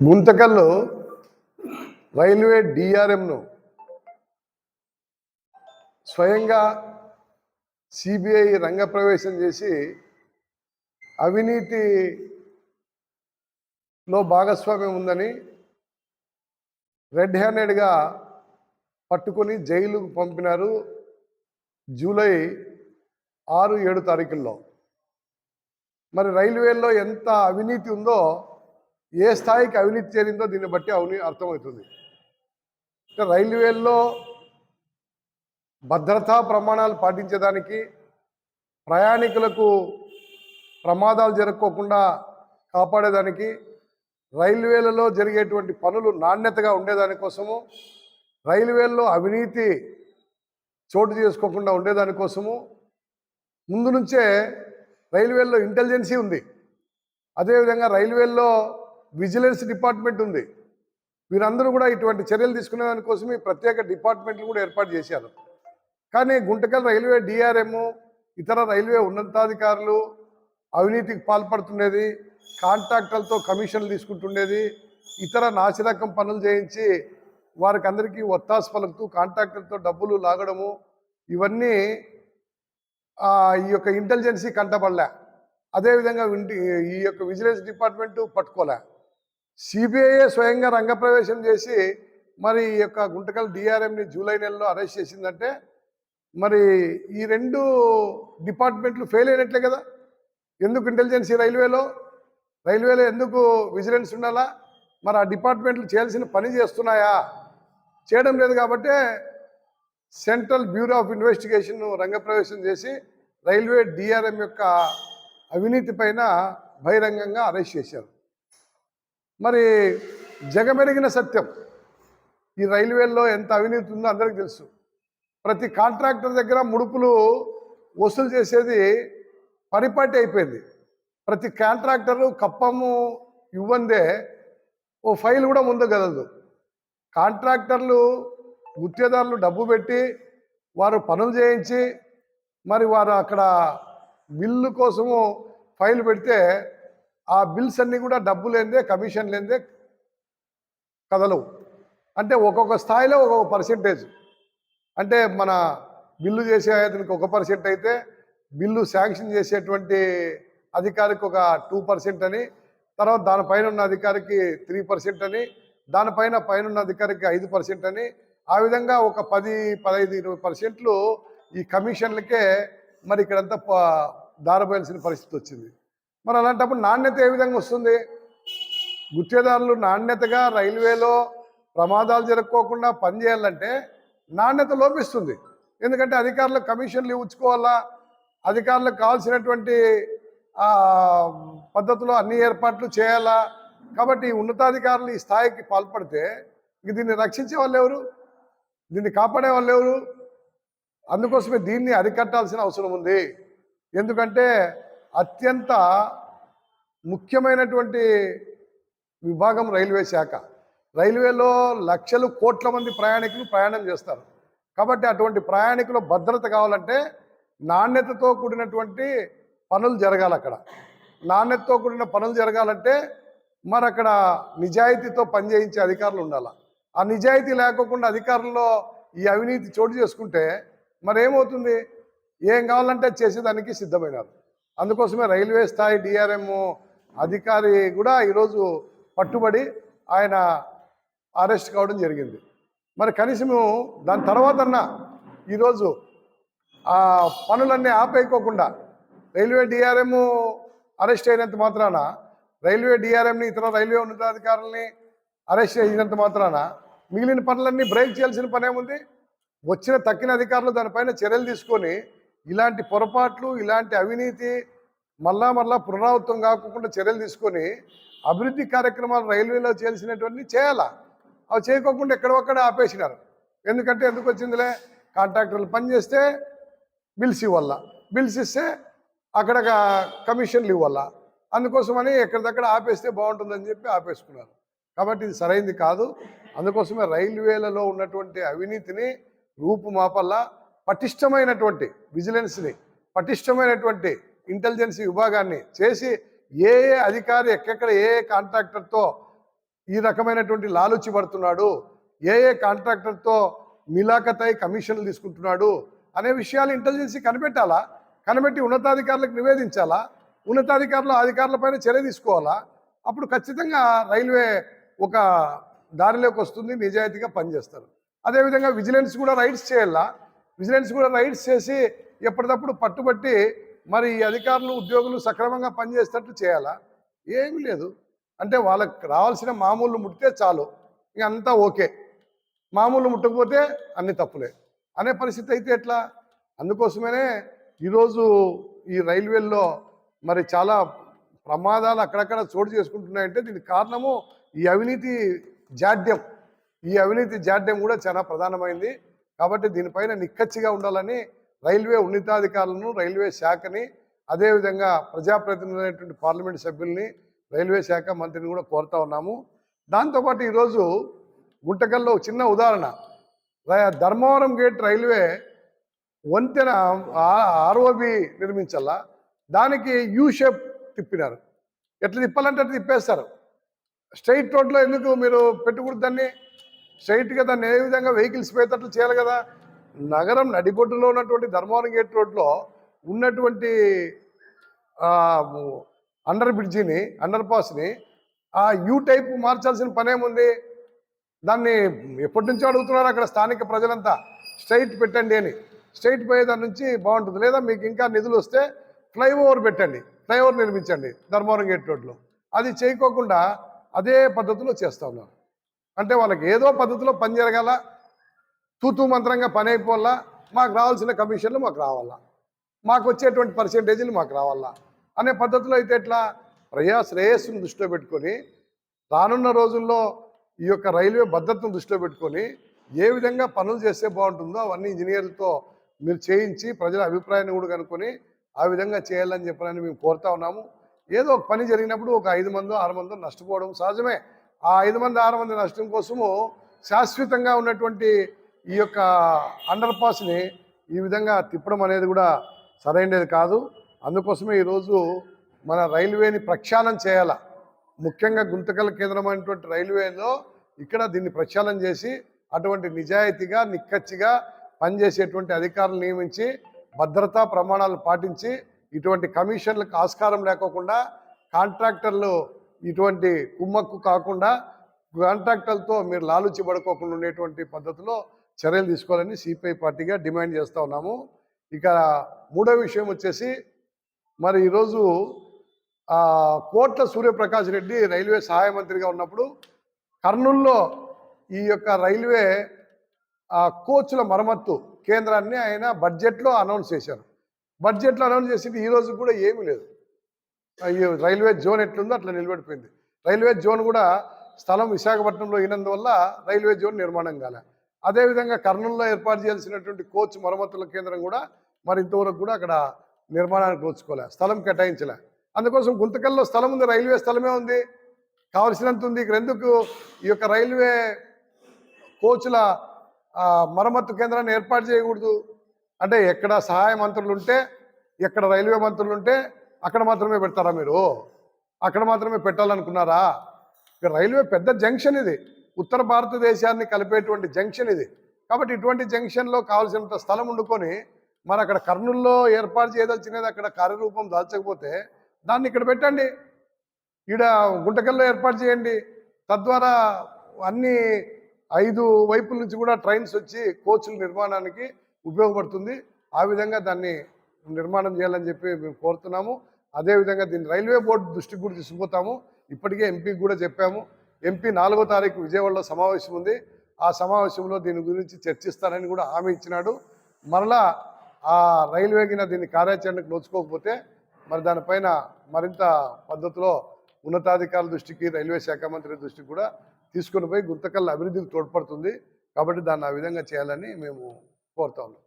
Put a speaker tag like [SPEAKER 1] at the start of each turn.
[SPEAKER 1] గుంతకల్లో railway డిఆర్ఎంను స్వయంగా CBI రంగప్రవేశం చేసి అవినీతిలో భాగస్వామ్యం ఉందని రెడ్ హ్యాండెడ్గా పట్టుకొని జైలుకు పంపినారు జూలై ఆరు ఏడు తారీఖుల్లో. మరి రైల్వేల్లో ఎంత అవినీతి ఉందో ఏ స్థాయికి అవినీతి చేరిందో దీన్ని బట్టి అవినీతి అర్థమవుతుంది. అంటే రైల్వేల్లో భద్రతా ప్రమాణాలు పాటించేదానికి ప్రయాణికులకు ప్రమాదాలు జరగకోకుండా కాపాడేదానికి రైల్వేలలో జరిగేటువంటి పనులు నాణ్యతగా ఉండేదానికోసము రైల్వేల్లో అవినీతి చోటు చేసుకోకుండా ఉండేదానికోసము ముందు నుంచే రైల్వేల్లో ఇంటెలిజెన్సీ ఉంది. అదేవిధంగా రైల్వేల్లో విజిలెన్స్ డిపార్ట్మెంట్ ఉంది. వీరందరూ కూడా ఇటువంటి చర్యలు తీసుకునే దానికోసం ఈ ప్రత్యేక డిపార్ట్మెంట్లు కూడా ఏర్పాటు చేశారు. కానీ గుంటకల్ రైల్వే డిఆర్ఎం ఇతర రైల్వే ఉన్నతాధికారులు అవినీతికి పాల్పడుతుండేది కాంట్రాక్టర్లతో కమిషన్లు తీసుకుంటుండేది ఇతర నాసిరకం పనులు చేయించి వారికి అందరికీ ఒత్తాసు పలుకుతూ కాంట్రాక్టర్తో డబ్బులు లాగడము ఇవన్నీ ఈ యొక్క ఇంటెలిజెన్సీ కంటపడలే అదేవిధంగా ఈ యొక్క విజిలెన్స్ డిపార్ట్మెంటు పట్టుకోలే. సిబిఐఏ స్వయంగా రంగప్రవేశం చేసి మరి ఈ యొక్క గుంటకల్ డిఆర్ఎంని జూలై నెలలో అరెస్ట్ చేసిందంటే మరి ఈ రెండు డిపార్ట్మెంట్లు ఫెయిల్ అయినట్లే కదా? ఎందుకు ఇంటెలిజెన్సీ రైల్వేలో? రైల్వేలో ఎందుకు విజిలెన్స్ ఉండాలా? మరి ఆ డిపార్ట్మెంట్లు చేయాల్సిన పని చేస్తున్నాయా? చేయడం లేదు కాబట్టే సెంట్రల్ బ్యూరో ఆఫ్ ఇన్వెస్టిగేషన్ రంగప్రవేశం చేసి రైల్వే డిఆర్ఎం యొక్క అవినీతి పైన బహిరంగంగా అరెస్ట్ చేశారు. మరి జగమెరిగిన సత్యం ఈ రైల్వేల్లో ఎంత అవినీతి ఉందో అందరికీ తెలుసు. ప్రతి కాంట్రాక్టర్ దగ్గర ముడుపులు వసూలు చేసేది పరిపాటి అయిపోయింది. ప్రతి కాంట్రాక్టరు కప్పము ఇవ్వందే ఓ ఫైల్ కూడా ముందు కదలదు. కాంట్రాక్టర్లు గుత్తేదారులు డబ్బు పెట్టి వారు పనులు చేయించి మరి వారు అక్కడ బిల్లు కోసము ఫైల్ పెడితే ఆ బిల్స్ అన్నీ కూడా డబ్బు లేనిదే కమిషన్ లేనిదే కదలవు. అంటే ఒక్కొక్క స్థాయిలో ఒక్కొక్క పర్సెంటేజ్. అంటే మన బిల్లు చేసే అతనికి ఒక పర్సెంట్ అయితే బిల్లు శాంక్షన్ చేసేటువంటి అధికారికి ఒక టూ పర్సెంట్ అని తర్వాత దానిపైన ఉన్న అధికారికి త్రీ పర్సెంట్ అని దానిపైన పైన ఉన్న అధికారికి ఐదు పర్సెంట్ అని ఆ విధంగా ఒక పది పదహైదు ఇరవై పర్సెంట్లు ఈ కమిషన్లకే మరి ఇక్కడంతా ప- దారబోయాల్సిన పరిస్థితి వచ్చింది. మరి అలాంటప్పుడు నాణ్యత ఏ విధంగా వస్తుంది? గుత్తేదారులు నాణ్యతగా రైల్వేలో ప్రమాదాలు జరుపుకోకుండా పనిచేయాలంటే నాణ్యత లోపిస్తుంది. ఎందుకంటే అధికారులకు కమిషన్లు ఇవ్వుకోవాలా అధికారులకు కావాల్సినటువంటి పద్ధతిలో అన్ని ఏర్పాట్లు చేయాలా? కాబట్టి ఉన్నతాధికారులు ఈ స్థాయికి పాల్పడితే దీన్ని రక్షించే వాళ్ళు ఎవరు? దీన్ని కాపాడే వాళ్ళు ఎవరు? అందుకోసమే దీన్ని అరికట్టాల్సిన అవసరం ఉంది. ఎందుకంటే అత్యంత ముఖ్యమైనటువంటి విభాగం రైల్వే శాఖ. రైల్వేలో లక్షలు కోట్ల మంది ప్రయాణికులు ప్రయాణం చేస్తారు. కాబట్టి అటువంటి ప్రయాణికుల భద్రత కావాలంటే నాణ్యతతో కూడినటువంటి పనులు జరగాలి అక్కడ. నాణ్యతతో కూడిన పనులు జరగాలంటే మరి అక్కడ నిజాయితీతో పనిచేయించే అధికారులు ఉండాలి. ఆ నిజాయితీ లేకోకుండా అధికారుల్లో ఈ అవినీతి చోటు చేసుకుంటే మరి ఏమవుతుంది ఏం కావాలంటే అది చేసేదానికి సిద్ధమైనారు. అందుకోసమే రైల్వే స్థాయి డిఆర్ఎం అధికారి కూడా ఈరోజు పట్టుబడి ఆయన అరెస్ట్ కావడం జరిగింది. మరి కనీసము దాని తర్వాతన్నా ఈరోజు ఆ పనులన్నీ ఆపేయకోకుండా రైల్వే డిఆర్ఎం అరెస్ట్ అయినంత మాత్రాన రైల్వే డిఆర్ఎంని ఇతర రైల్వే ఉన్నతాధికారుల్ని అరెస్ట్ అయినంత మాత్రాన మిగిలిన పనులన్నీ బ్రేక్ చేయాల్సిన పనేముంది వచ్చిన తక్కిన అధికారులు దానిపైన చర్యలు తీసుకొని ఇలాంటి పొరపాట్లు ఇలాంటి అవినీతి మళ్ళా మళ్ళా పునరావృతం కాకుండా చర్యలు తీసుకొని అభివృద్ధి కార్యక్రమాలు రైల్వేలో చేయాల్సినటువంటి చేయాలా? అవి చేయకోకుండా ఎక్కడొక్కడ ఆపేసినారు. ఎందుకంటే ఎందుకు వచ్చిందిలే? కాంట్రాక్టర్లు పనిచేస్తే బిల్స్ ఇవ్వాల? బిల్స్ ఇస్తే అక్కడ కమిషన్లు ఇవ్వాల? అందుకోసమని ఎక్కడిదక్కడ ఆపేస్తే బాగుంటుందని చెప్పి ఆపేసుకున్నారు. కాబట్టి ఇది సరైంది కాదు. అందుకోసమే రైల్వేలలో ఉన్నటువంటి అవినీతిని రూపుమాపల్లా పటిష్టమైనటువంటి విజిలెన్స్ని పటిష్టమైనటువంటి ఇంటెలిజెన్స్ విభాగాన్ని చేసి ఏ ఏ అధికారి ఎక్కడెక్కడ ఏ ఏ కాంట్రాక్టర్తో ఈ రకమైనటువంటి లాలుచి పడుతున్నాడు ఏ ఏ కాంట్రాక్టర్తో మిలాఖతై కమిషన్లు తీసుకుంటున్నాడు అనే విషయాలు ఇంటెలిజెన్సీ కనిపెట్టాలా? కనిపెట్టి ఉన్నతాధికారులకు నివేదించాలా? ఉన్నతాధికారులు అధికారులపైన చర్య తీసుకోవాలా? అప్పుడు ఖచ్చితంగా రైల్వే ఒక దారిలోకి వస్తుంది నిజాయితీగా పనిచేస్తారు. అదేవిధంగా విజిలెన్స్ కూడా రైడ్స్ చేయాలా? విజిలెన్స్ కూడా రైడ్స్ చేసి ఎప్పటికప్పుడు పట్టుబట్టి మరి ఈ అధికారులు ఉద్యోగులు సక్రమంగా పనిచేసేటట్టు చేయాలా? ఏమీ లేదు. అంటే వాళ్ళకి రావాల్సిన మామూలు ముట్టితే చాలు. ఇక అంతా ఓకే. మామూలు ముట్టకపోతే అన్ని తప్పులే. అనే పరిస్థితి అయితే ఎట్లా? అందుకోసమనే ఈరోజు ఈ రైల్వేల్లో మరి చాలా ప్రమాదాలు అక్కడక్కడ చోటు చేసుకుంటున్నాయంటే దీనికి కారణము ఈ అవినీతి జాడ్యం. ఈ అవినీతి జాడ్యం కూడా చాలా ప్రధానమైంది. కాబట్టి దీనిపైన నిక్కచ్చిగా ఉండాలని రైల్వే ఉన్నతాధికారులను రైల్వే శాఖని అదేవిధంగా ప్రజాప్రతినిధులైనటువంటి పార్లమెంట్ సభ్యుల్ని రైల్వే శాఖ మంత్రిని కూడా కోరుతా ఉన్నాము. దాంతోపాటు ఈరోజు గుంటకల్లో చిన్న ఉదాహరణ. ధర్మవరం గేట్ రైల్వే వంతెన ఆర్ఓబి నిర్మించాల? దానికి యూ షేప్ తిప్పినారు. ఎట్లా తిప్పాలంటే అట్లా తిప్పేస్తారు. స్ట్రైట్ రోడ్లో ఎందుకు మీరు పెట్టకూడదు దాన్ని? స్ట్రైట్గా దాన్ని ఏ విధంగా వెహికల్స్ పోయేటట్లు చేయాలి కదా? నగరం నడిబొడ్డులో ఉన్నటువంటి ధర్మవరం గేట్ రోడ్లో ఉన్నటువంటి అండర్ బ్రిడ్జిని అండర్ పాస్ని ఆ యూ టైప్ మార్చాల్సిన పనేముంది? దాన్ని ఎప్పటి నుంచో అడుగుతున్నారు అక్కడ స్థానిక ప్రజలంతా. స్ట్రైట్ పెట్టండి అని. స్ట్రైట్ పోయేదాని నుంచి బాగుంటుంది. లేదా మీకు ఇంకా నిధులు వస్తే ఫ్లైఓవర్ పెట్టండి. ఫ్లైఓవర్ నిర్మించండి ధర్మవరం గేట్ రోడ్లో. అది చేయకోకుండా అదే పద్ధతిలో చేస్తా ఉన్నారు. అంటే వాళ్ళకి ఏదో పద్ధతిలో పని జరగాల తూతూ మంత్రంగా పని అయిపోవాలా మాకు రావాల్సిన కమిషన్లు మాకు రావాలా మాకు వచ్చేటువంటి పర్సెంటేజీలు మాకు రావాలా అనే పద్ధతిలో అయితే ఎట్లా? ప్రజా శ్రేయస్సును దృష్టిలో పెట్టుకొని రానున్న రోజుల్లో ఈ యొక్క రైల్వే భద్రతను దృష్టిలో పెట్టుకొని ఏ విధంగా పనులు చేస్తే బాగుంటుందో అవన్నీ ఇంజనీర్లతో మీరు చేయించి ప్రజల అభిప్రాయాన్ని కూడా కనుక్కొని ఆ విధంగా చేయాలని చెప్పాలని మేము కోరుతా ఉన్నాము. ఏదో ఒక పని జరిగినప్పుడు ఒక ఐదు మందో ఆరు మందో నష్టపోవడం సహజమే. ఆ ఐదు మంది ఆరు మంది నష్టం కోసము శాశ్వతంగా ఉన్నటువంటి ఈ యొక్క అండర్ పాస్ని ఈ విధంగా తిప్పడం అనేది కూడా సరైనది కాదు. అందుకోసమే ఈరోజు మన రైల్వేని ప్రక్షాళన చేయాల. ముఖ్యంగా గుంతకల్ కేంద్రమైనటువంటి రైల్వేలో ఇక్కడ దీన్ని ప్రక్షాళన చేసి అటువంటి నిజాయితీగా నిక్కచ్చిగా పనిచేసేటువంటి అధికారులు నియమించి భద్రతా ప్రమాణాలు పాటించి ఇటువంటి కమిషన్లకు ఆస్కారం లేకోకుండా కాంట్రాక్టర్లు ఇటువంటి కుమ్మక్కు కాకుండా కాంట్రాక్టర్లతో మీరు లాలుచి పడుకోకుండా ఉండేటువంటి పద్ధతిలో చర్యలు తీసుకోవాలని సిపిఐ పార్టీగా డిమాండ్ చేస్తూ ఉన్నాము. ఇక మూడో విషయం వచ్చేసి మరి ఈరోజు కోట్ల సూర్యప్రకాష్ రెడ్డి రైల్వే సహాయ మంత్రిగా ఉన్నప్పుడు కర్నూల్లో ఈ యొక్క రైల్వే కోచ్ల మరమ్మత్తు కేంద్రాన్ని ఆయన బడ్జెట్లో అనౌన్స్ చేశారు. బడ్జెట్లో అనౌన్స్ చేసింది ఈ రోజు కూడా ఏమీ లేదు. రైల్వే జోన్ ఎట్లుందో అట్లా నిలబెట్టిపోయింది రైల్వే జోన్ కూడా స్థలం విశాఖపట్నంలో అయినందువల్ల రైల్వే జోన్ నిర్మాణం కాలే. అదేవిధంగా కర్నూలులో ఏర్పాటు చేయాల్సినటువంటి కోచ్ మరమ్మతుల కేంద్రం కూడా మరి ఇంతవరకు కూడా అక్కడ నిర్మాణానికి నోచుకోలే స్థలం కేటాయించలే. అందుకోసం గుంతకల్లో స్థలం ఉంది రైల్వే స్థలమే ఉంది. కావలసినంత ఉంది. ఇక్కడ ఎందుకు ఈ యొక్క రైల్వే కోచ్ల మరమ్మత్తు కేంద్రాన్ని ఏర్పాటు చేయకూడదు? అంటే ఎక్కడ సహాయ మంత్రులు ఉంటే ఎక్కడ రైల్వే మంత్రులు ఉంటే అక్కడ మాత్రమే పెడతారా మీరు? అక్కడ మాత్రమే పెట్టాలనుకున్నారా? రైల్వే పెద్ద జంక్షన్ ఇది. ఉత్తర భారతదేశాన్ని కలిపేటువంటి జంక్షన్ ఇది. కాబట్టి ఇటువంటి జంక్షన్లో కావాల్సినంత స్థలం ఉండుకొని మరి అక్కడ కర్నూల్లో ఏర్పాటు చేయదలిచినది అక్కడ కార్యరూపం దాల్చకపోతే దాన్ని ఇక్కడ పెట్టండి. ఈడ గుంటకల్లో ఏర్పాటు చేయండి. తద్వారా అన్ని ఐదు వైపుల నుంచి కూడా ట్రైన్స్ వచ్చి కోచ్ల నిర్మాణానికి ఉపయోగపడుతుంది. ఆ విధంగా దాన్ని నిర్మాణం చేయాలని చెప్పి మేము కోరుతున్నాము. అదేవిధంగా దీన్ని రైల్వే బోర్డు దృష్టికి కూడా తీసుకుపోతాము. ఇప్పటికే ఎంపీకి కూడా చెప్పాము. ఎంపీ నాలుగో తారీఖు విజయవాడలో సమావేశం ఉంది. ఆ సమావేశంలో దీని గురించి చర్చిస్తానని కూడా హామీ ఇచ్చినాడు. మరలా ఆ రైల్వేకిన దీన్ని కార్యాచరణకు నోచుకోకపోతే మరి దానిపైన మరింత పద్ధతిలో ఉన్నతాధికారుల దృష్టికి రైల్వే శాఖ మంత్రి దృష్టికి కూడా తీసుకుని పోయి గుంతకల్ అభివృద్ధికి తోడ్పడుతుంది. కాబట్టి దాన్ని ఆ విధంగా చేయాలని మేము కోరుతా ఉన్నాం.